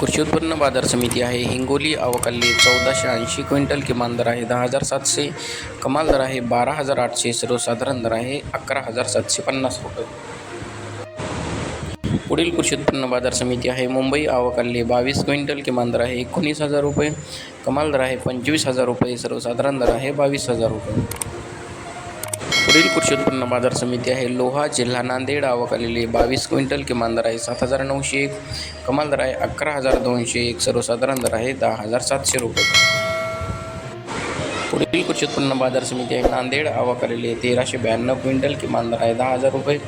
कृषी उत्पन्न बाजार समिती आहे. हिंगोली अवकाली चौदाशे ऐंशी क्विंटल किमान दर आहे. दहा हजार सातशे कमाल दर आहे. बारा हजार आठशे सर्वसाधारण दर आहे. अकरा हजार सातशे पन्नास रुपये. पुढील कृषी उत्पन्न बाजार समिती आहे. मुंबई अवकाली बावीस क्विंटल किमान दर आहे. एकोणीस हजार रुपये कमाल दर आहे. पंचवीस हजार रुपये सर्वसाधारण दर आहे. बावीस हजार रुपये. पुढील कृषी उत्पन्न बाजार समिती आहे. लोहा जिल्हा नांदेड. आवक आलेली बावीस क्विंटल. किमान दर आहे सात हजार नऊशे एक. कमाल दर आहे अकरा हजार दोनशे एक. सर्वसाधारण दर आहे दहा हजार सातशे रुपये. पुढील कृषी उत्पन्न बाजार समिती आहे नांदेड. आवक आलेली आहे तेराशे ब्याण्णव क्विंटल. किमान दर आहे दहा हजार रुपये.